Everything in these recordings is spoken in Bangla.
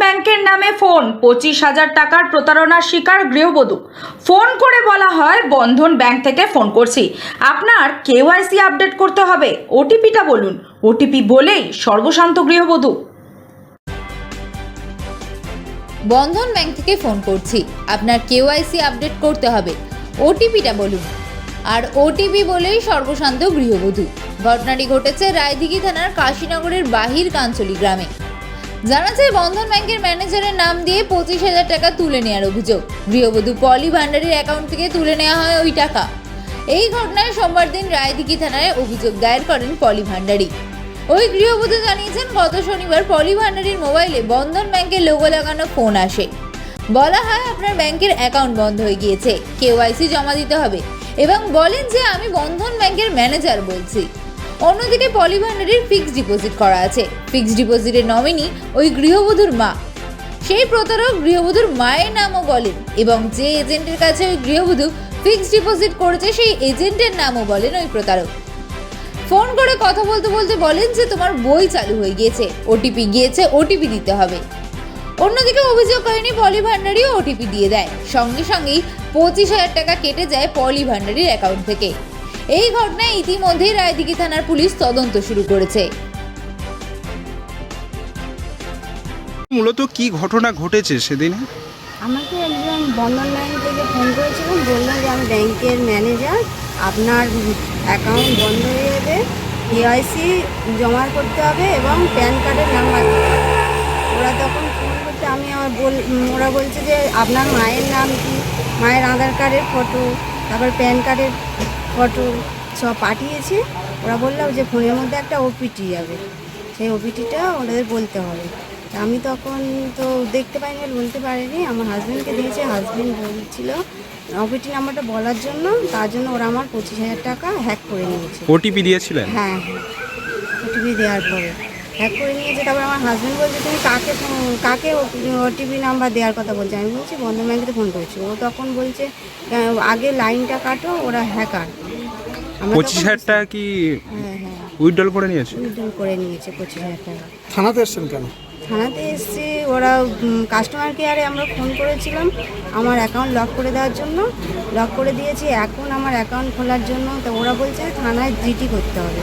ব্যাংকের নামে ফোন। পঁচিশ হাজার টাকার প্রতারণার শিকার গৃহবধূ। ফোন করে বলা হয়, বন্ধন ব্যাংক থেকে ফোন করছি। আপনার কেওয়াইসি আপডেট করতে হবে। ওটিপিটা বলুন। ওটিপি বলেই সর্বশান্ত গৃহবধূ। বন্ধন ব্যাংক থেকে ফোন করছি। আপনার কেওয়াইসি আপডেট করতে হবে। ওটিপিটা বলুন। আর ওটিপি বলেই সর্বশান্ত গৃহবধূ। ঘটনাটি ঘটেছে রায়দিঘি থানার কাশীনগরের বাহির কাঞ্চলি গ্রামে। জানা যায় বন্ধন ব্যাংকের ম্যানেজারের নাম দিয়ে পঁচিশ হাজার টাকা তুলে নেওয়ার অভিযোগ। গৃহবধূ পলি ভান্ডারের অ্যাকাউন্ট থেকে তুলে নেওয়া হয় ওই টাকা। এই ঘটনায় সোমবার দিন রায়দিঘি থানায় অভিযোগ দায়ের করেন পলি ভান্ডারী। ওই গৃহবধূ জানিয়েছেন, গত শনিবার পলি ভান্ডারীর মোবাইলে বন্ধন ব্যাংকের লোগো লাগানো ফোন আসে। বলা হয়, আপনার ব্যাংকের অ্যাকাউন্ট বন্ধ হয়ে গিয়েছে। কেওয়াইসি জমা দিতে হবে। এবং বলেন যে, আমি বন্ধন ব্যাংকের ম্যানেজার বলছি। অন্যদিকে পলি ভান্ডারীর ফিক্সড ডিপোজিট করা আছে। ফিক্সড ডিপোজিটের নমিনি ওই গৃহবধূর মা। সেই প্রতারক গৃহবধূর মায়ের নামও বলেন এবং যে এজেন্টের কাছে ওই গৃহবধূ ফিক্সড ডিপোজিট করেছে, সেই এজেন্টের নামও বলেন ওই প্রতারক। ফোন করে কথা বলতে বলতে বলেন যে, তোমার বই চালু হয়ে গিয়েছে ওটিপি গিয়েছে ওটিপি দিতে হবে। অন্যদিকে অভিযোগ করেনি পলি ভান্ডারিও ওটিপি দিয়ে দেয়। সঙ্গে সঙ্গেই পঁচিশ হাজার টাকা কেটে যায় পলি ভান্ডারির অ্যাকাউন্ট থেকে। এই ঘটনায় ইতিমধ্যেই রায়দিঘি থানার পুলিশ তদন্ত শুরু করেছে। মূলত কি ঘটনা ঘটেছে সেদিন? আমাকে একজন বন্ধন ব্যাংক থেকে ফোন করেছিল বলল যে আমি ব্যাংকের ম্যানেজার আপনার অ্যাকাউন্ট বন্ধ হয়ে যাবে কেআইসি জমা করতে হবে এবং প্যান কার্ডের নাম্বার দিতে হবে। ওরা তখন ফোন করতে আমি আমার বল ওরা বলছে যে আপনার মায়ের নাম কি? মায়ের আধার কার্ডের ফটো তারপর প্যান কার্ডের ফটো সব পাঠিয়েছি। ওরা বললাম যে ফোনের মধ্যে একটা ওপিটি যাবে। সেই ওপিটিটা ওদের বলতে হবে। আমি তখন তো দেখতে পাইনি বলতে পারিনি। আমার হাজব্যান্ডকে দিয়েছে। হাজব্যান্ড বলছিল ওপিটি নাম্বারটা বলার জন্য। তার জন্য ওরা আমার পঁচিশ হাজার টাকা হ্যাক করে নিয়েছে। ওটিপি দিয়েছিলেন? হ্যাঁ হ্যাঁ ওটিপি দেওয়ার পরে। হ্যাক করে নিয়েছে তারপর আমার হাজব্যান্ড বলছে তুমি কাকে কাকে ওটিপি নাম্বার দেওয়ার কথা বলছে? আমি বলছি বন্ধন ব্যাংকে ফোন করছি। ও তখন বলছে আগে লাইনটা কাটো ওরা হ্যাকার আমরা পঁচিশ হাজার টাকা কি হ্যাঁ হ্যাঁ। উইথড্রল করে নিয়েছে? উইথড্র করে নিয়েছে পঁচিশ হাজার টাকা। থানাতে এসছেন কেন? থানাতে এসেছি ওরা কাস্টমার কেয়ারে আমরা ফোন করেছিলাম আমার অ্যাকাউন্ট লক করে দেওয়ার জন্য। লক করে দিয়েছি এখন আমার অ্যাকাউন্ট খোলার জন্য। তো ওরা বলছে থানায় জিটি করতে হবে।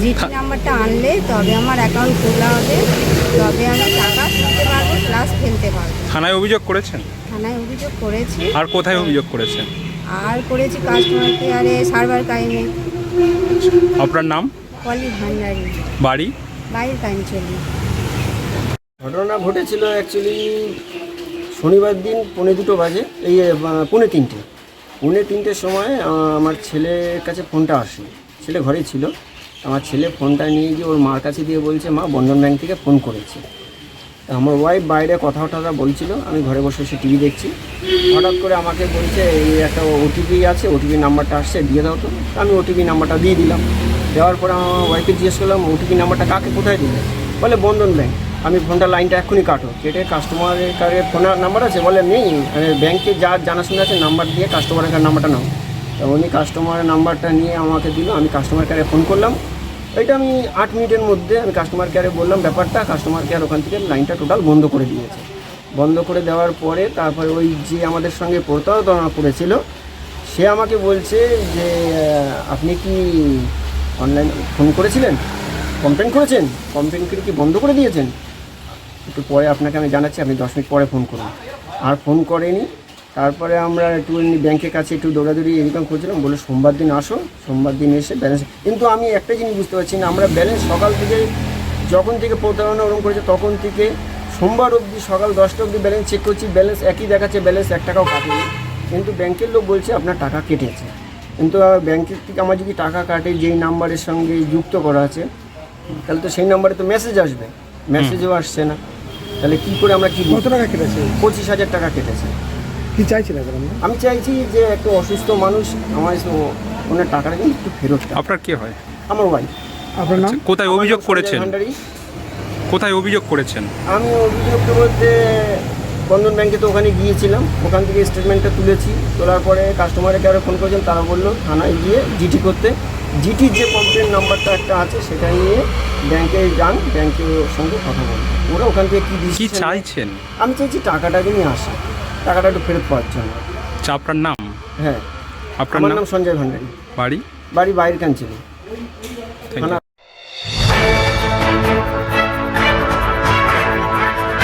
জিটি নাম্বারটা আনলে তবে আমার অ্যাকাউন্ট খোলা হবে। তবে আমি টাকা তুলতে পারব প্লাস ফেলতে পারব। থানায় অভিযোগ করেছেন? থানায় অভিযোগ করেছি। আর কোথায় অভিযোগ করেছেন? আর করেছি কাস্টমার কেয়ারে সার্ভার কাইমে আপনার নাম? পলি ভান্ডারি। বাড়ি? বাইরে কাঞ্চলি। ঘটনা ঘটেছিল অ্যাকচুয়ালি শনিবার দিন পৌনে দুটো বাজে এই পৌনে তিনটে। পৌনে তিনটের সময় আমার ছেলের কাছে ফোনটা আসে। ছেলে ঘরেই ছিল। আমার ছেলে ফোনটা নিয়ে গিয়ে ওর মার কাছে দিয়ে বলছে, মা, বন্ধন ব্যাংক থেকে ফোন করেছে। আমার ওয়াইফ বাইরে কথা টথা বলছিল, আমি ঘরে বসে বসে টিভি দেখছি। হঠাৎ করে আমাকে বলছে, এই একটা ওটিপি আছে ওটিপি নাম্বারটা আসছে, দিয়ে দাও তো। আমি ওটিপি নাম্বারটা দিয়ে দিলাম। দেওয়ার পরে আমার ওয়াইফকে জিজ্ঞেস করলাম ওটিপি নাম্বারটা কাকে, কোথায় দিলে? বলে, বন্ধন ব্যাংক। আমি ফোনটা লাইনটা এক্ষুনি কাটো। কেটে কাস্টমারের কাছে ফোনের নাম্বার আছে? বলে, নেই ব্যাংকে যা জানাশোনা আছে নাম্বার দিয়ে কাস্টমারের নাম্বারটা নাও। তা উনি কাস্টমারের নাম্বারটা নিয়ে আমাকে দিল, আমি কাস্টমার কেয়ারে ফোন করলাম। এটা আমি আট মিনিটের মধ্যে আমি কাস্টমার কেয়ারে বললাম ব্যাপারটা কাস্টমার কেয়ার ওখান থেকে লাইনটা টোটাল বন্ধ করে দিয়েছে। বন্ধ করে দেওয়ার পরে তারপরে ওই যে আমাদের সঙ্গে প্রতারণা করেছিল, সে আমাকে বলছে যে আপনি কি অনলাইন ফোন করেছিলেন? কমপ্লেন করেছেন? কমপ্লেন করে কি বন্ধ করে দিয়েছেন? একটু পরে আপনাকে আমি জানাচ্ছি, আপনি দশ মিনিট পরে ফোন করুন। আর ফোন করেনি। তারপরে আমরা একটু ব্যাংকের কাছে একটু দৌড়াদৌড়ি এরকম করছিলাম বলে সোমবার দিন আসো সোমবার দিন এসে ব্যালেন্স কিন্তু আমি একটা জিনিস বুঝতে পারছি না আমরা ব্যালেন্স সকাল থেকে যখন থেকে প্রতারণা ওরকম করেছে তখন থেকে সোমবার অবধি সকাল দশটা অবধি ব্যালেন্স চেক করছি ব্যালেন্স একই দেখাচ্ছে ব্যালেন্স এক টাকাও কাটেনি। কিন্তু ব্যাংকের লোক বলছে আপনার টাকা কেটেছে কিন্তু ব্যাংকের থেকে আমার যদি টাকা কাটে যেই নাম্বারের সঙ্গে যুক্ত করা আছে তাহলে তো সেই নাম্বারে তো মেসেজ আসবে। মেসেজও আসছে না। তাহলে কী করে আমরা কি কত টাকা কেটেছে? পঁচিশ হাজার টাকা কেটেছে। কি চাইছেন এখন আমি চাইছি যে একটা অসুস্থ মানুষ আমার ও- ওনার টাকাটা কিন্তু একটু ফেরত আপনার কে হয়? আমার ওয়াইফ আপনার নাম? কোথায় অভিযোগ করেছেন? কোথায় অভিযোগ করেছেন? আমি অভিযোগ বলতে বন্ধন ব্যাংকে তো ওখানে গিয়েছিলাম ওখান থেকে স্টেটমেন্টটা তুলেছি। তোলার পরে কাস্টমারকে আরও ফোন করেছেন তারা বলল থানায় গিয়ে জিটি করতে। জিটির যে কমপ্লেন নাম্বারটা একটা আছে সেটা নিয়ে ব্যাংকে যান ব্যাংকের সঙ্গে কথা বলুন। ওরা ওখান থেকে কি নেয়? চাইছেন? আমি চাইছি টাকাটা নিয়ে আসে টাকাটা একটু ফেরত পাওয়ার জন্য আচ্ছা আপনার নাম? হ্যাঁ। আপনার আমার নাম? নাম সঞ্জয় ভান্ডারী। বাড়ি? বাড়ি বাইরের কাঞ্চলি